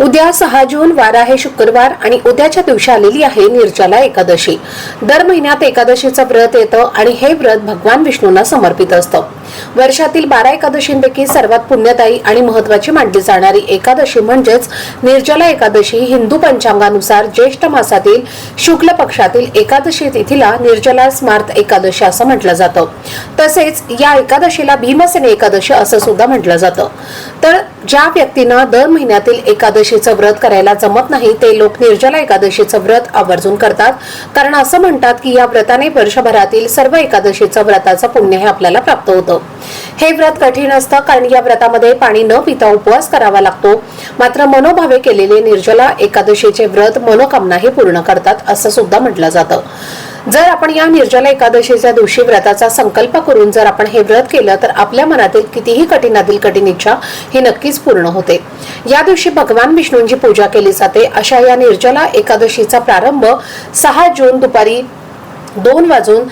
उद्या सहा जून वार आहे शुक्रवार आणि उद्याच्या दिवशी आलेली आहे निर्जला एकादशी. दर महिन्यात एकादशीचं व्रत येतं आणि हे व्रत भगवान विष्णूंना समर्पित असतं. वर्षातील बारा एकादशींपैकी सर्वात पुण्यदायी आणि महत्वाची मानली जाणारी एकादशी म्हणजेच निर्जला एकादशी हिंदू पंचांगानुसार ज्येष्ठ मासातील शुक्ल पक्षातील एकादशी तिथीला निर्जला स्मार्त एकादशी असं म्हटलं जातं. तसेच या एकादशीला भीमसेन एकादशी असं सुद्धा म्हटलं जातं. तर ज्या व्यक्तींना दर महिन्यातील एकादशी एकादशीचं व्रत करायला जमत नाही ते लोक निर्जला एकादशीचं व्रत आवर्जून करतात. कारण असं म्हणतात की या व्रताने वर्षभरातील सर्व एकादशीचं व्रताचं पुण्य हे आपल्याला प्राप्त होतं. हे व्रत कठीण असतं कारण या व्रतामध्ये पाणी न पिता उपवास करावा लागतो. मात्र मनोभावे केलेले निर्जला एकादशीचे व्रत मनोकामनाही पूर्ण करतात असं सुद्धा म्हटलं जातं. जर आपण या निर्जला एकादशीच्या दिवशी व्रताचा संकल्प करून जर आपण हे व्रत केलं तर आपल्या मनातील कितीही कठीणातील कठीण इच्छा ही नक्कीच पूर्ण होते. या दिवशी भगवान विष्णूंची पूजा केली जाते. अशा या निर्जला एकादशीचा प्रारंभ सहा जून दुपारी दोन वाजून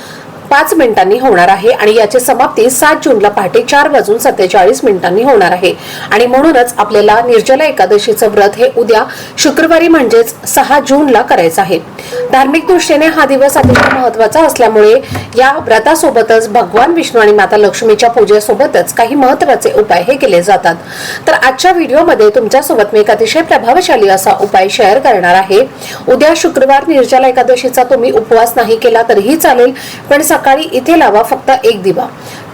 पाच मिनिटांनी होणार आहे आणि याची समाप्ती सात जूनला पहाटे चार वाजून सत्तेचाळीस मिनिटांनी होणार आहे. आणि म्हणूनच आपल्याला निर्जला एकादशीचं व्रत हे उद्या शुक्रवारी म्हणजेच सहा जूनला करायचं आहे. धार्मिक दृष्टीने हा दिवस अतिशय महत्त्वाचा असल्यामुळे या व्रतासोबतच भगवान विष्णू आणि माता लक्ष्मीच्या पूजेसोबतच काही महत्त्वाचे उपाय हे केले जातात. तर आजच्या व्हिडिओमध्ये तुमच्यासोबत मी एक अतिशय प्रभावशाली असा उपाय शेअर करणार आहे. उद्या शुक्रवार निर्जला एकादशीचा तुम्ही उपवास नाही केला तरीही चालेल पण सकाळी इथे लावा फक्त एक दिवा.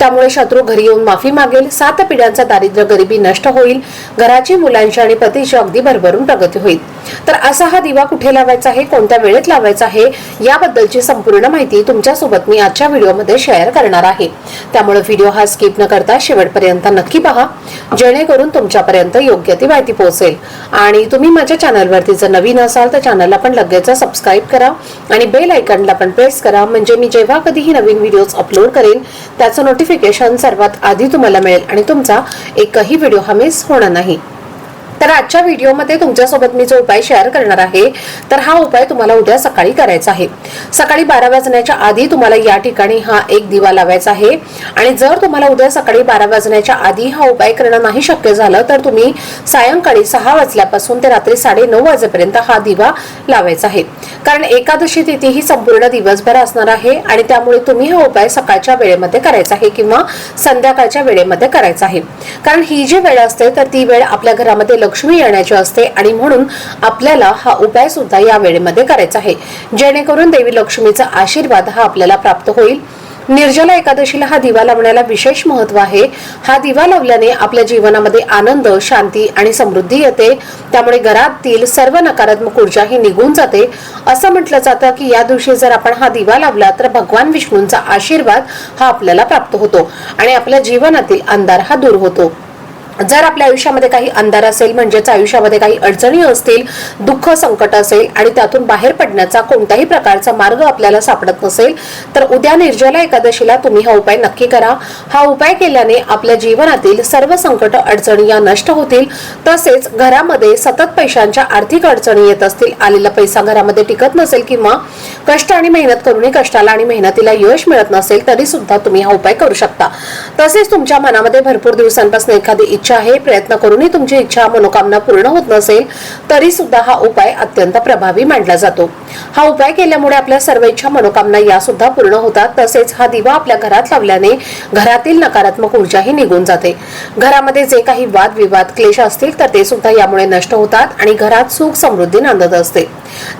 त्यामुळे शत्रू घरी येऊन माफी मागेल. सात पिढ्यांचा दारिद्र्य गरिबी नष्ट होईल. घराची मुलांची आणि पतीची अगदी भरभरून प्रगती होईल. तर असा हा दिवा कुठे लावायचा आहे? कोणत्या वेळेत लावायचा आहे? याबद्दलची संपूर्ण माहिती तुमच्यासोबत मी आजच्या व्हिडिओमध्ये शेअर करणार आहे. त्यामुळे व्हिडिओ हा स्किप न करता शेवटपर्यंत नक्की पहा. जेणेकरून तुमच्यापर्यंत योग्य ती माहिती पोहोचेल. आणि तुम्ही माझ्या चॅनलवरती जर नवीन असाल तर चॅनलला पण लगेच सबस्क्राईब करा आणि बेल आयकनला पण प्रेस करा. म्हणजे मी जेव्हा कधीही नवीन व्हिडिओज अपलोड करेन त्याचं नोटिफिकेशन सर्वात आधी तुम्हाला मिळेल आणि तुमचा एकही व्हिडिओ हा मिस होणार नाही. तर आजच्या व्हिडिओमध्ये तुमच्यासोबत मी जो उपाय शेअर करणार आहे तर हा उपाय तुम्हाला उद्या सकाळी करायचा आहे. सकाळी बारा वाजण्याच्या आधी तुम्हाला या ठिकाणी हा एक दिवा लावायचा आहे. आणि जर तुम्हाला उद्या सकाळी बारा वाजण्याच्या आधी हा उपाय करणं नाही शक्य झालं तर तुम्ही सायंकाळी सहा वाजल्यापासून ते रात्री साडे नऊ वाजेपर्यंत हा दिवा लावायचा आहे. कारण एकादशी तिथी ही संपूर्ण दिवसभर असणार आहे आणि त्यामुळे तुम्ही हा उपाय सकाळच्या वेळेमध्ये करायचा आहे किंवा संध्याकाळच्या वेळेमध्ये करायचा आहे. कारण ही जी वेळ असते तर ती वेळ आपल्या घरामध्ये लक्ष्मी येण्याची असते आणि म्हणून आपल्याला हा उपाय सुद्धा या वेळेमध्ये करायचा आहे. जेणेकरून देवी लक्ष्मीचा आशीर्वाद हा आपल्याला प्राप्त होईल. निर्जला एकादशीला हा दिवा लावण्याला विशेष महत्त्व आहे. हा दिवा लावल्याने आपल्या जीवनामध्ये आनंद शांती आणि समृद्धी येते. त्यामुळे घरातील सर्व नकारात्मक ऊर्जा ही निघून जाते. असं म्हटलं जातं की या दिवशी जर आपण हा दिवा लावला तर भगवान विष्णूंचा आशीर्वाद हा आपल्याला प्राप्त होतो आणि आपल्या जीवनातील अंधार हा दूर होतो. जर आपल्या आयुष्यामध्ये काही अंधार असेल म्हणजेच आयुष्यामध्ये काही अडचणी असतील दुःख संकट असेल आणि त्यातून बाहेर पडण्याचा कोणत्याही प्रकारचा मार्ग आपल्याला सापडत नसेल तर उद्या निर्जला एकादशीला तुम्ही हा उपाय नक्की करा. हा उपाय केल्याने आपल्या जीवनातील सर्व संकट अडचणी या नष्ट होतील. तसेच घरामध्ये सतत पैशांच्या आर्थिक अडचणी येत असतील आलेला पैसा घरामध्ये टिकत नसेल किंवा कष्ट आणि मेहनत करूनही कष्टाला आणि मेहनतीला यश मिळत नसेल तरी सुद्धा तुम्ही हा उपाय करू शकता. तसेच तुमच्या मनामध्ये भरपूर दिवसांपासून एखादी इच्छा आहे प्रयत्न करूनही तुमची इच्छा मनोकामना पूर्ण होत नसेल तरी सुद्धा हा उपाय अत्यंत प्रभावी मानला जातो. हा उपाय केल्यामुळे आपल्या सर्व इच्छा मनोकामना या सुद्धा पूर्ण होतात. तसेच हा दिवा आपल्या घरात लावल्याने घरातील नकारात्मक ऊर्जाही निघून जाते. घरामध्ये जे काही वाद विवाद क्लेश असतील तर ते सुद्धा यामुळे नष्ट होतात आणि घरात सुख समृद्धी नांदत असते.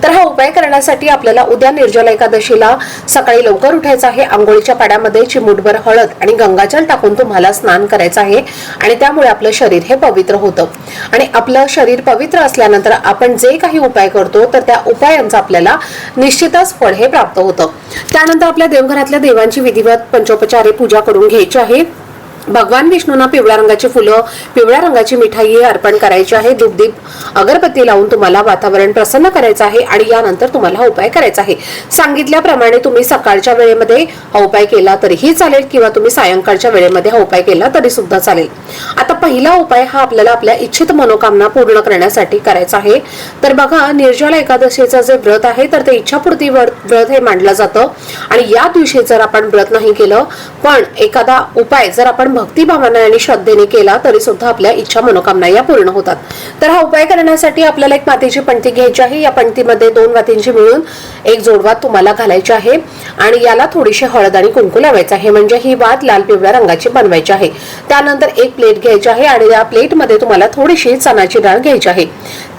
तर हा उपाय करण्यासाठी आपल्याला उद्या निर्जला एकादशीला सकाळी लवकर उठायचं आहे. आंघोळीच्या पाड्यामध्ये चिमूटभर हळद आणि गंगाजल टाकून तुम्हाला स्नान करायचं आहे आणि त्यामुळे आपलं शरीर हे पवित्र होतं. आणि आपलं शरीर पवित्र असल्यानंतर आपण जे काही उपाय करतो तर त्या उपायांचा आपल्याला निश्चितच फळ हे प्राप्त होतं. त्यानंतर आपल्या देवघरातल्या देवांची विधिवत पंचोपचारे पूजा करून घ्यायची आहे. भगवान विष्णूंना पिवळ्या रंगाची फुलं पिवळ्या रंगाची मिठाई अर्पण करायची आहे. धूपदीप अगरबत्ती लावून तुम्हाला वातावरण प्रसन्न करायचं आहे आणि यानंतर तुम्हाला हा उपाय करायचा आहे. सांगितल्याप्रमाणे तुम्ही सकाळच्या वेळेमध्ये हा उपाय केला तरीही चालेल किंवा तुम्ही सायंकाळच्या वेळेमध्ये हा उपाय केला तरी सुद्धा चालेल. आता पहिला उपाय हा आपल्याला आपल्या इच्छित मनोकामना पूर्ण करण्यासाठी करायचा आहे. तर बघा निर्जला एकादशीचं जे व्रत आहे तर ते इच्छापूर्ती व्रत व्रत हे मांडलं जातं. आणि या दिवशी जर आपण व्रत नाही केलं पण एखादा उपाय जर आपण भक्तिभावाने आणि श्रद्धेने केला तरी सुद्धा आपल्या इच्छा मनोकामना या पूर्ण होतात. तर हा उपाय करण्यासाठी आपल्याला एक मातीची पणती घ्यायची आहे. या पणतीमध्ये दोन वातींची मिळून एक जोडवात तुम्हाला घालायची आहे आणि याला थोडीशी हळद आणि कुंकू लावायचं आहे. म्हणजे ही वात लाल पिवळ्या रंगाची बनवायची आहे. त्यानंतर एक प्लेट घ्यायची आहे आणि या प्लेटमध्ये तुम्हाला थोडीशी चणाची डाळ घ्यायची आहे.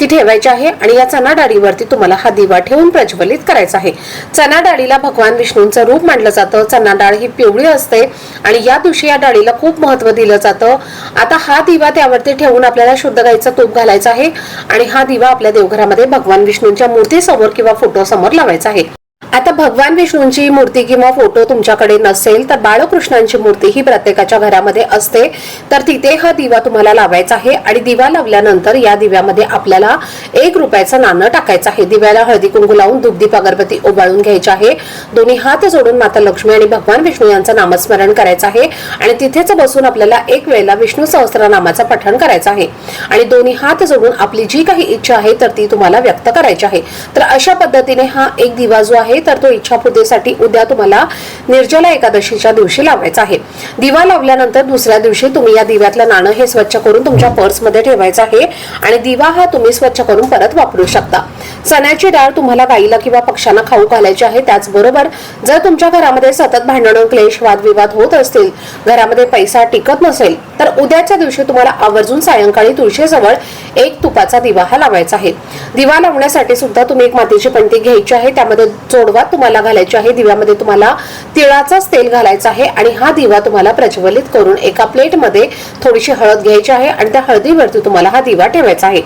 ती ठेवायची आहे आणि या चणा डाळीवरती तुम्हाला हा दिवा ठेवून प्रज्वलित करायचा आहे. चणा डाळीला भगवान विष्णूंचं रूप मानलं जातं. चणा डाळ ही पिवळी असते आणि या दिवशी या डाळीला खूप महत्त्व दिलं जातं. आता हा दिवा त्यावरती ठेवून आपल्याला शुद्ध गाईचा तूप घालायचा आहे आणि हा दिवा आपल्या देवघरामध्ये भगवान विष्णूंच्या मूर्तीसमोर किंवा फोटो समोर लावायचा आहे. आता भगवान विष्णूंची मूर्ती किंवा फोटो तुमच्याकडे नसेल तर बाळकृष्णांची मूर्ती ही प्रत्येकाच्या घरामध्ये असते. तर तिथे हा दिवा तुम्हाला लावायचा आहे आणि दिवा लावल्यानंतर या दिव्यामध्ये आपल्याला एक रुपयाचं नाणं टाकायचं आहे. दिव्याला हळदी कुंकू लावून दुग्धीप अगरबत्ती ओवाळून घ्यायची आहे. दोन्ही हात जोडून माता लक्ष्मी आणि भगवान विष्णू यांचं नामस्मरण करायचं आहे. आणि तिथेच बसून आपल्याला एक वेळेला विष्णू सहस्त्रनामाचं पठण करायचं आहे. आणि दोन्ही हात जोडून आपली जी काही इच्छा आहे तर ती तुम्हाला व्यक्त करायची आहे. तर अशा पद्धतीने हा एक दिवा जो आहे तर तो इच्छापूर्तीसाठी उद्या तुम्हाला निर्जला एकादशीच्या दिवशी लावायचा आहे. दिवा लावल्यानंतर दुसऱ्या दिवशी तुम्ही या दिव्यातलं नाणं हे स्वच्छ करून तुमच्या पर्समध्ये ठेवायचं आहे आणि दिवा हा तुम्ही स्वच्छ करून परत वापरू शकता. चण्याची डाळ तुम्हाला गाईला किंवा पक्ष्यांना खाऊ घालायची आहे त्याचबरोबर जर तुमच्या घरामध्ये सतत भांडणं क्लेश वादविवाद होत असतील घरामध्ये पैसा टिकत नसेल तर उद्याच्या दिवशी तुम्हाला आवर्जून सायंकाळी तुळशीजवळ एक तुपाचा दिवा हा लावायचा आहे. दिवा लावण्यासाठी सुद्धा तुम्ही एक मातीची पणती घ्यायची आहे त्यामध्ये जोडवात तुम्हाला घालायची आहे. दिव्यामध्ये तुम्हाला तिळाचाच तेल घालायचं आहे आणि हा दिवा तुम्हाला प्रज्वलित करून एका प्लेटमध्ये थोडीशी हळद घ्यायची आहे आणि त्या हळदीवरती तुम्हाला हा दिवा ठेवायचा आहे.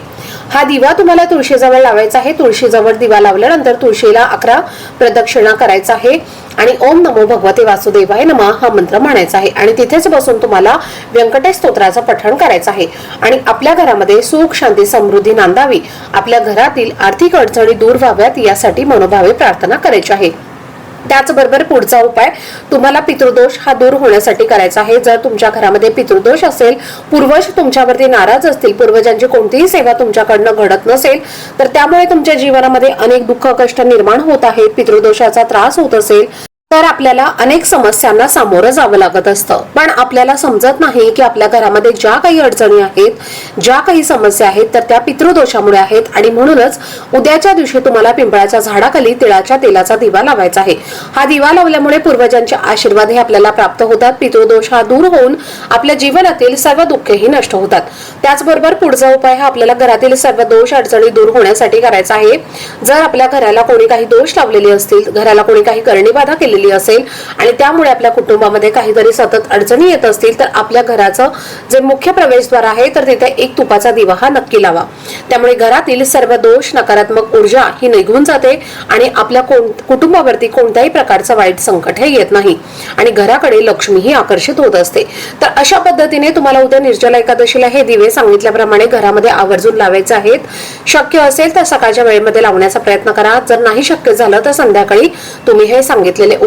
हा दिवा तुम्हाला तुळशीजवळ लावायचा आहे. तुळशीजवळ दिवा लावल्यानंतर तुळशीला अकरा प्रदक्षिणा करायचा आहे. आणि ओम नमो भगवते वासुदेवाय नमा हा मंत्र म्हणायचा आहे. आणि तिथेच बसून तुम्हाला व्यंकटेश स्तोत्राचं पठण करायचं आहे. आणि आपल्या घरामध्ये सुख शांती समृद्धी नांदावी. आपल्या घरातील आर्थिक अडचणी दूर व्हाव्यात यासाठी मनोभावे प्रार्थना करायची आहे. त्याचबरोबर पुढचा उपाय तुम्हाला पितृदोष हा दूर होण्यासाठी करायचा आहे. जर तुमच्या घरामध्ये पितृदोष असेल पूर्वज तुमच्यावरती नाराज असतील पूर्वजांची कोणतीही सेवा तुमच्याकडनं घडत नसेल तर त्यामुळे तुमच्या जीवनामध्ये अनेक दुःख कष्ट निर्माण होत आहेत. पितृदोषाचा त्रास होत असेल तर आपल्याला अनेक समस्यांना सामोरं जावं लागत असतं. पण आपल्याला समजत नाही की आपल्या घरामध्ये ज्या काही अडचणी आहेत ज्या काही समस्या आहेत तर त्या पितृदोषामुळे आहेत. आणि म्हणूनच उद्याच्या दिवशी तुम्हाला पिंपळाच्या झाडाखाली तिळाच्या तेलाचा दिवा लावायचा आहे. हा दिवा लावल्यामुळे पूर्वजांचे आशीर्वाद हे आपल्याला प्राप्त होतात. पितृदोष हा दूर होऊन आपल्या जीवनातील सर्व दुःखेही नष्ट होतात. त्याचबरोबर पुढचा उपाय हा आपल्याला घरातील सर्व दोष अडचणी दूर होण्यासाठी करायचा आहे. जर आपल्या घराला कोणी काही दोष लावलेले असतील घराला कोणी काही करणी बाधा केलेली असेल. आणि त्यामुळे आपल्या कुटुंबामध्ये काहीतरी सतत अडचणी येत असतील तर आपल्या घराचं जे मुख्य प्रवेशद्वार आहे तर तिथे एक तुपाचा दिवा हा नक्की लावा. त्यामुळे घरातील सर्व दोष नकारात्मक ऊर्जा ही निघून जाते आणि आपल्या कुटुंबावरती कोणत्याही प्रकारचं वाईट संकट हे येत नाही. आणि घराकडे लक्ष्मी ही आकर्षित होत असते. तर अशा पद्धतीने तुम्हाला उद्या निर्जला एकादशीला हे दिवे सांगितल्याप्रमाणे घरामध्ये आवर्जून लावायचे आहेत. शक्य असेल तर सकाळच्या वेळेमध्ये लावण्याचा प्रयत्न करा. जर नाही शक्य झालं तर संध्याकाळी तुम्ही हे सांगितलेले